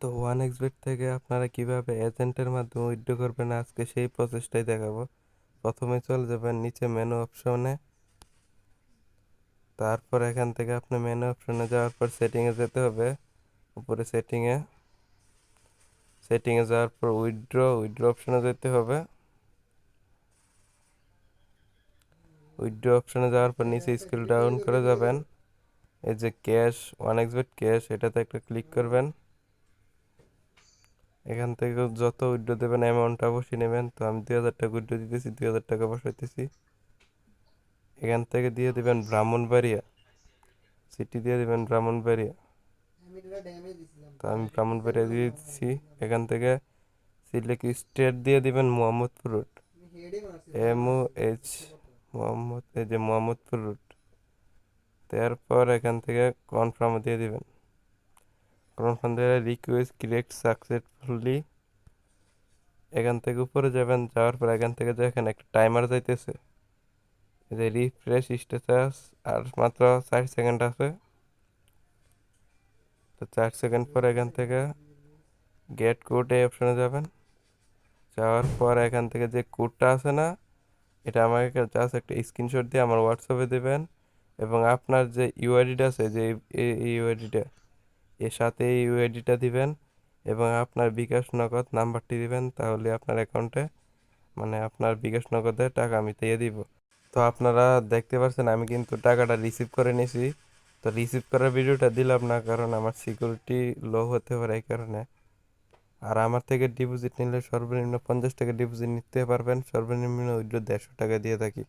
তো ওয়ান এক্সবেট থেকে আপনারা কীভাবে এজেন্টের মাধ্যমে উইথড্র করবেন আজকে সেই প্রসেসটাই দেখাবো। প্রথমে চলে যাবেন নিচে মেনু অপশনে তারপর এখান থেকে আপনি মেনু অপশনে যাওয়ার পর সেটিংয়ে যেতে হবে। উপরে সেটিংয়ে সেটিংয়ে যাওয়ার পর উইথড্র উইথড্র অপশনে যেতে হবে। উইথড্র অপশনে যাওয়ার পর নিচে স্ক্রল ডাউন করে যাবেন। এই যে ক্যাশ ওয়ান এক্সবেট ক্যাশ এটাতে একটা ক্লিক করবেন। এখান থেকে যত উইড্রো দেবেন অ্যামাউন্টটা বসিয়ে নেবেন। তো আমি দুই হাজার টাকা উইড্রো দিতেছি, দুই হাজার টাকা বসাইতেছি। এখান থেকে দিয়ে দেবেন ব্রাহ্মণবাড়িয়া। সিটি দিয়ে দেবেন ব্রাহ্মণবাড়িয়া। তো আমি ব্রাহ্মণবাড়িয়া দিয়ে দিচ্ছি। এখান থেকে সিলেক্ট স্টেট দিয়ে দিবেন Mohammadpur road M O H Mohammad, এই যে মোহাম্মদপুর রোড তারপর এখান থেকে কনফার্ম দিয়ে দিবেন। কনফার্ম দিয়ে রিকোয়েস্ট ক্রিয়েট সাকসেসফুলি এখান থেকে উপরে যাবেন, যাওয়ার পর এখান থেকে যে এখানে একটা টাইমার যাইতেছে। যে রিফ্রেশ স্ট্যাটাস আর মাত্র ষাট সেকেন্ড আছে। তো চার সেকেন্ড পর এখান থেকে গেট কোড এই অপশনে যাবেন। যাওয়ার পর এখান থেকে যে কোডটা আছে না, এটা আমাকে জাস্ট একটা স্ক্রিনশট দিয়ে আমার হোয়াটসঅ্যাপে দেবেন এবং আপনার যে ইউআইডিটা আছে, যে এই ইউআইডিটা এর সাথে এই দিবেন এবং আপনার বিকাশ নগদ নাম্বারটি দিবেন, তাহলে আপনার অ্যাকাউন্টে মানে আপনার বিকাশ নগদে টাকা আমি দিয়ে দিব। তো আপনারা দেখতে পাচ্ছেন আমি কিন্তু টাকাটা রিসিভ করে নিয়েছি তো রিসিভ করার ভিডিওটা দিলাম না, কারণ আমার সিকিউরিটি লো হতে পারে এই কারণে। আর আমার থেকে ডিপোজিট নিলে সর্বনিম্ন পঞ্চাশ টাকা ডিপোজিট নিতে পারবেন, সর্বনিম্ন উইড্রো দেড়শো টাকা দিয়ে থাকি।